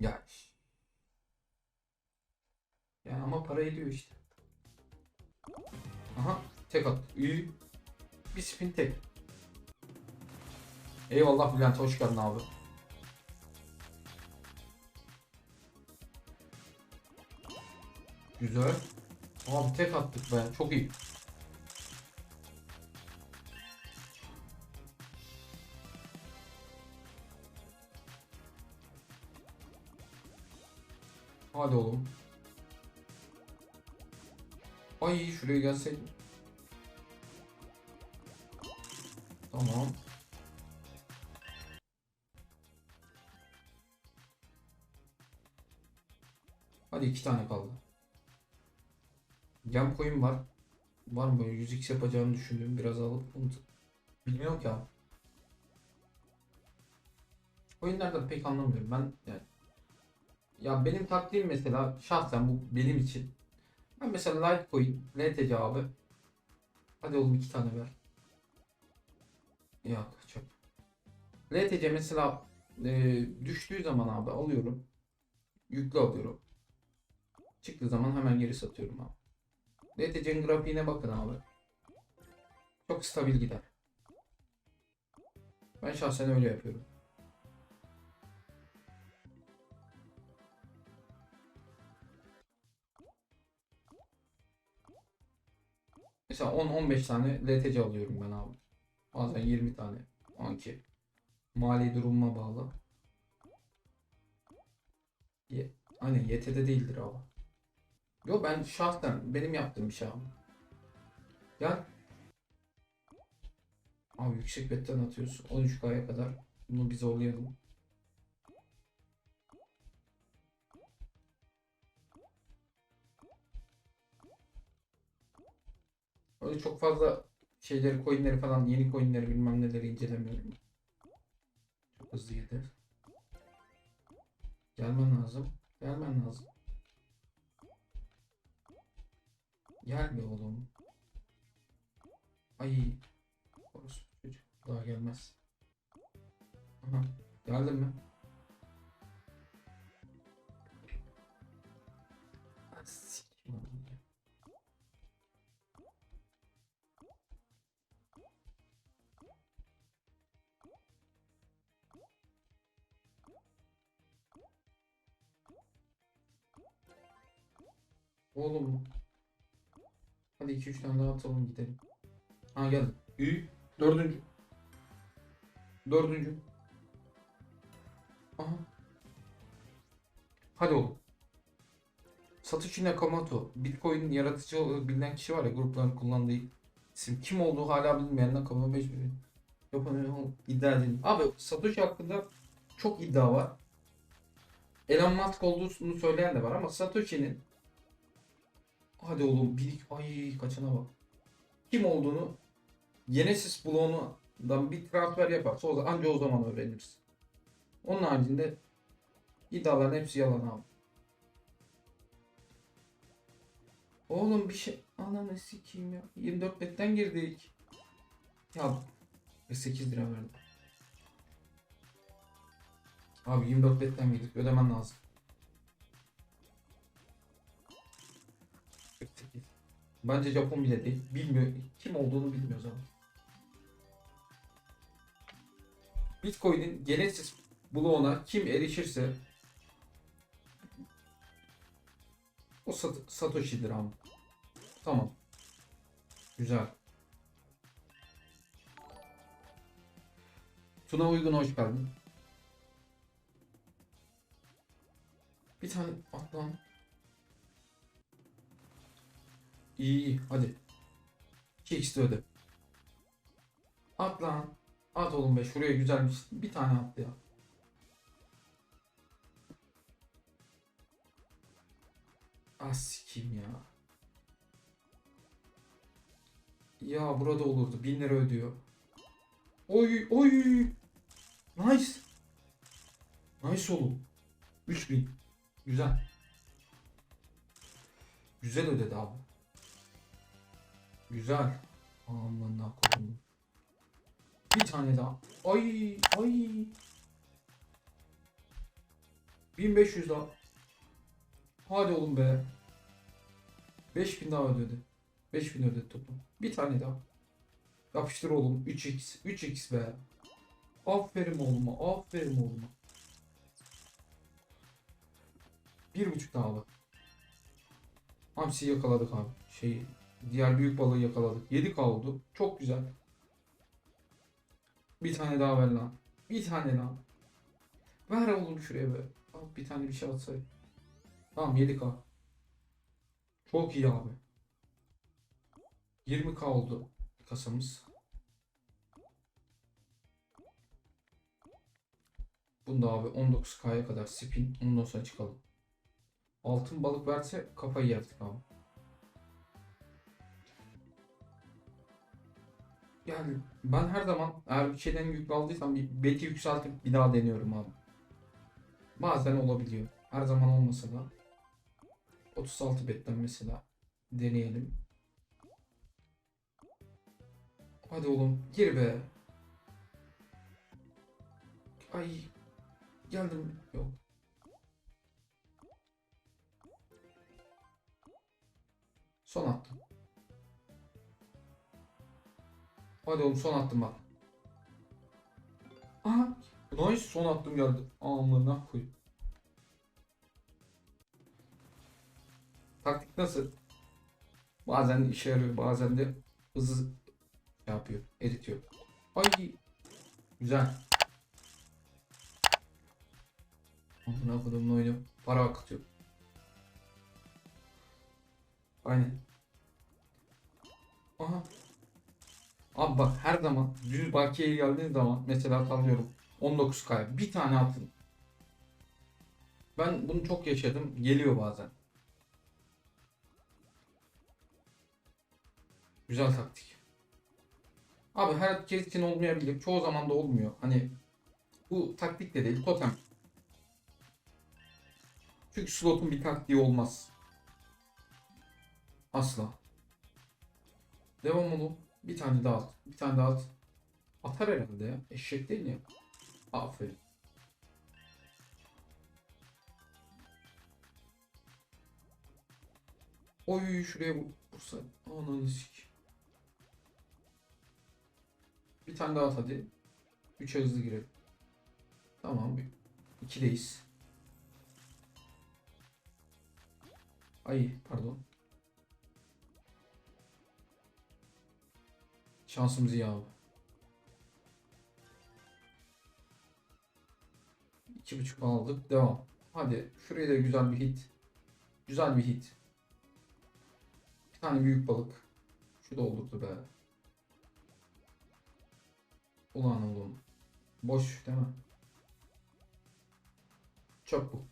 Ya. Ya ama para ediyor işte. Aha tek at. İyi. Bir spin tek. Eyvallah Bülent hoş geldin abi. Güzel. Abi tek attık be. Çok iyi. Hadi oğlum. Ay şuraya gelseydim. Tamam. Hadi iki tane kaldı. Gem coin var. Var mı böyle 100x yapacağımı düşündüğüm biraz alıp unut. Bilmiyorum ki abi. Coinlerden pek anlamıyorum. Ben yani ya benim taktiğim mesela şahsen bu benim için. Ben mesela Litecoin, LTC abi. Hadi oğlum iki tane ver. Yok çöp. LTC mesela e, düştüğü zaman abi alıyorum. Yüklü alıyorum. Çıktığı zaman hemen geri satıyorum abi. LTC'nin grafiğine bakın abi. Çok stabil gider. Ben şahsen öyle yapıyorum. Mesela 10-15 tane LTC alıyorum ben abi. Bazen 20 tane. 12. Mali durumuma bağlı. Ye Aynen YT'de değildir abi. Yo ben şahsen benim yaptığım bir şey abi. Gel. Abi yüksek betten atıyoruz. 13K'ya kadar. Bunu biz zorlayalım. Öyle çok fazla şeyleri, coinleri falan, yeni coinleri bilmem neleri incelemiyorum. Çok hızlı gider. Gelmen lazım. Gelmen lazım. Gel be oğlum. Ay. Orospu çocuk. Daha gelmez. Oğlum. Hadi 2-3 tane daha atalım gidelim. Ha geldim. İyi. Dördüncü. Dördüncü. Aha. Hadi oğlum. Satoshi Nakamoto. Bitcoin yaratıcı olarak bilinen kişi var ya grupların kullandığı isim. Kim olduğu hala bilinmeyen Nakamoto 5 Japonya iddia edildi. Abi Satoshi hakkında çok iddia var. Elon Musk olduğunu söyleyen de var ama Satoshi'nin Hadi oğlum bir ay kaçına bak. Kim olduğunu Genesis bloğundan bir transfer yaparsa o zaman, anca o zaman öğreniriz. Onun haricinde iddiaların hepsi yalan abi. Oğlum bir şey ananı sikeyim ya. 24 betten girdik. Ya ve 8 lira verdim. Abi 24 betten girdik ödemen lazım. Bence Japon bile değil. Bilmiyor. Kim olduğunu bilmiyoruz ama. Bitcoin'in Genesis bloğuna kim erişirse o Sat- Satoshi'dir ama. Tamam. Güzel. Tuna Uygun hoş geldin. Bir tane atlan. İyi hadi. 2x de. At lan. At oğlum be şuraya güzelmiş. Bir tane attı ya. Ah sikeyim ya. Ya burada olurdu. 1000 lira ödüyor. Oy oy. Nice. Nice oğlum. 3000. Güzel. Güzel ödedi abi. Güzel. Aman koydum. Bir tane daha. Ay ay. 1500 daha. Hadi oğlum be. 5000 daha ödedi. 5000 ödedi toplam. Bir tane daha. Yapıştır oğlum. 3x. 3x be. Aferin oğluma. Aferin oğluma. Bir buçuk daha abi. Hamsi yakaladık abi. Şeyi. Diğer büyük balığı yakaladık. 7k oldu. Çok güzel. Bir tane daha ver lan. Bir tane daha. Ver oğlum şuraya be. Al bir tane bir şey atsay. Tamam 7k. Çok iyi abi. 20k oldu kasamız. Bunda abi 19k'ya kadar spin. Ondan sonra çıkalım. Altın balık verse kafayı yerdik abi. Yani ben her zaman eğer bir şeyden yük aldıysam bir beti yükseltip bir daha deniyorum abi. Bazen olabiliyor. Her zaman olmasa da 36 betten mesela deneyelim. Hadi oğlum gir be. Ay geldim yok. Son attım. Hadi oğlum son attım bak. Aha. Nice son attım geldi. Amına koy. Taktik nasıl? Bazen işe yarıyor, bazen de hızlı şey yapıyor, eritiyor. Ay. Güzel. Amına kodumun oyunu para akıtıyor. Aynen. Aha. Abi bak her zaman düz bakiye geldiğin zaman mesela alıyorum 19K bir tane atın. Ben bunu çok yaşadım. Geliyor bazen. Güzel taktik. Abi herkes için olmayabilir. Çoğu zaman da olmuyor. Hani bu taktik de değil totem. Çünkü slotun bir taktiği olmaz. Asla. Devam oğlum. Bir tane daha at. Bir tane daha at. Atar herhalde ya. Eşek değil ya. Aferin. Oy şuraya vur- vursa. Ananı sik. Bir tane daha at hadi. 3'e hızlı girelim. Tamam. 2'deyiz. Ay pardon. Şansımız iyi abi. İki buçuk aldık. Devam. Hadi şuraya da güzel bir hit. Güzel bir hit. Bir tane büyük balık. Şu da olurdu be. Ulan oğlum. Boş değil mi? Çöp bu.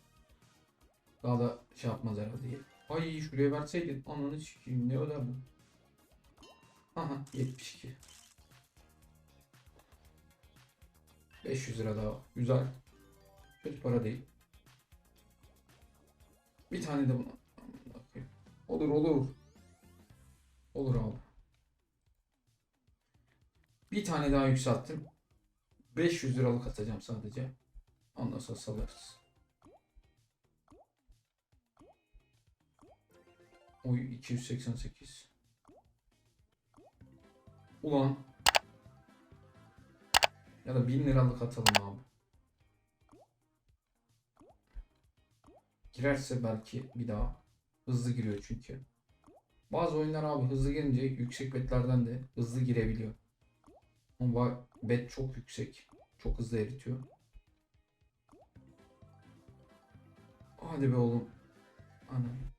Daha da şey yapmaz herhalde. Ay şuraya verseydin ananı sikeyim ne öderdim. Aha 72. 500 lira daha. Güzel. Kötü para değil. Bir tane de buna. Olur olur. Olur abi. Bir tane daha yükselttim. 500 liralık atacağım sadece. Ondan sonra salarız. Oy 288. Ulan. Ya da 1000 liralık atalım abi. Girerse belki bir daha. Hızlı giriyor çünkü. Bazı oyunlar abi hızlı girince yüksek betlerden de hızlı girebiliyor. Ama bet çok yüksek. Çok hızlı eritiyor. Hadi be oğlum. Anam.